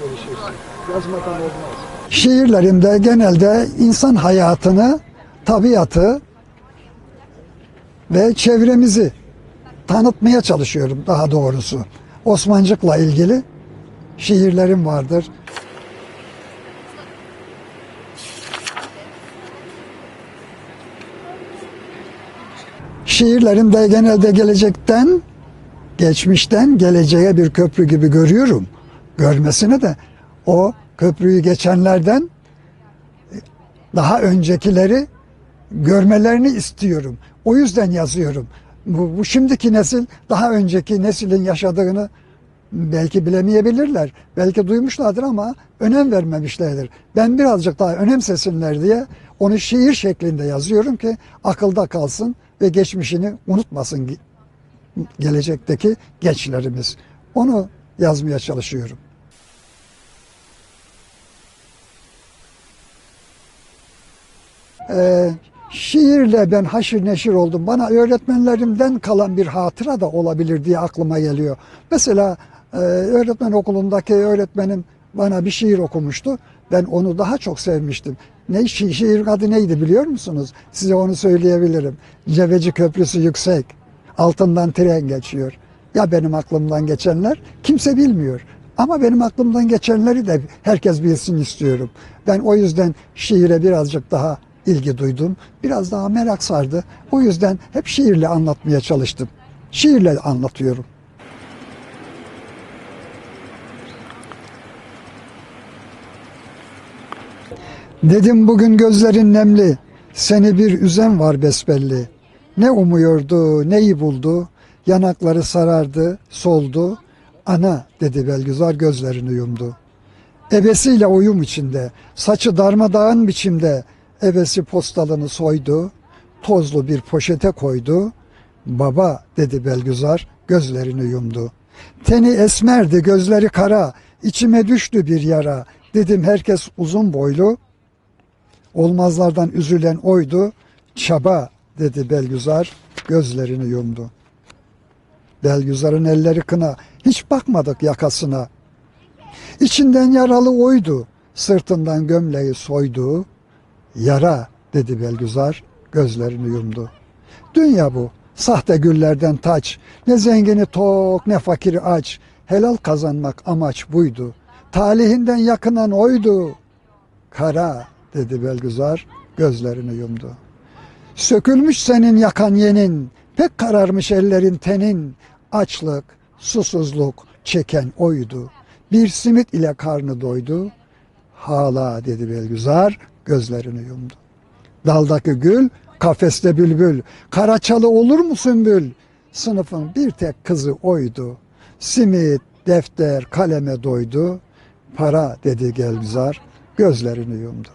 Gelişirsin. Yazmadan olmaz. Şiirlerimde genelde insan hayatını, tabiatı ve çevremizi tanıtmaya çalışıyorum daha doğrusu. Osmancık'la ilgili şiirlerim vardır. Şiirlerimde genelde gelecekten, geçmişten geleceğe bir köprü gibi görüyorum. Görmesine de o köprüyü geçenlerden daha öncekileri görmelerini istiyorum. O yüzden yazıyorum. Bu, bu şimdiki nesil daha önceki neslin yaşadığını belki bilemeyebilirler. Belki duymuşlardır ama önem vermemişlerdir. Ben birazcık daha önemsesinler diye onu şiir şeklinde yazıyorum ki akılda kalsın ve geçmişini unutmasın gelecekteki gençlerimiz. Onu yazmaya çalışıyorum. Ee, şiirle ben haşır neşir oldum. Bana öğretmenlerimden kalan bir hatıra da olabilir diye aklıma geliyor. Mesela e, öğretmen okulundaki öğretmenim bana bir şiir okumuştu. Ben onu daha çok sevmiştim. Ne şi- şiir adı neydi biliyor musunuz? Size onu söyleyebilirim. Cebeci Köprüsü yüksek. Altından tren geçiyor. Ya benim aklımdan geçenler kimse bilmiyor. Ama benim aklımdan geçenleri de herkes bilsin istiyorum. Ben o yüzden şiire birazcık daha ilgi duydum. Biraz daha merak sardı. O yüzden hep şiirle anlatmaya çalıştım. Şiirle anlatıyorum. Dedim bugün gözlerin nemli, seni bir üzen var besbelli. Ne umuyordu, neyi buldu, yanakları sarardı, soldu. Ana dedi Belgüzar gözlerini yumdu. Ebesiyle uyum içinde, saçı darmadağın biçimde, ebesi postalını soydu, tozlu bir poşete koydu. Baba dedi Belgüzar, gözlerini yumdu. Teni esmerdi, gözleri kara, içime düştü bir yara. Dedim herkes uzun boylu, olmazlardan üzülen oydu. Çaba dedi Belgüzar, gözlerini yumdu. Belgüzar'ın elleri kına, hiç bakmadık yakasına. İçinden yaralı oydu, sırtından gömleği soydu. Yara dedi Belgüzar, gözlerini yumdu. Dünya bu, sahte güllerden taç, ne zengini tok ne fakiri aç. Helal kazanmak amaç buydu. Talihinden yakınan oydu. Kara dedi Belgüzar, gözlerini yumdu. Sökülmüş senin yakan yenin, pek kararmış ellerin tenin. Açlık, susuzluk çeken oydu. Bir simit ile karnı doydu. Hala dedi Belgüzar, gözlerini yumdu. Daldaki gül, kafeste bülbül. Karaçalı olur mu sümbül? Sınıfın bir tek kızı oydu. Simit, defter, kaleme doydu. Para dedi Gelgüzar, gözlerini yumdu.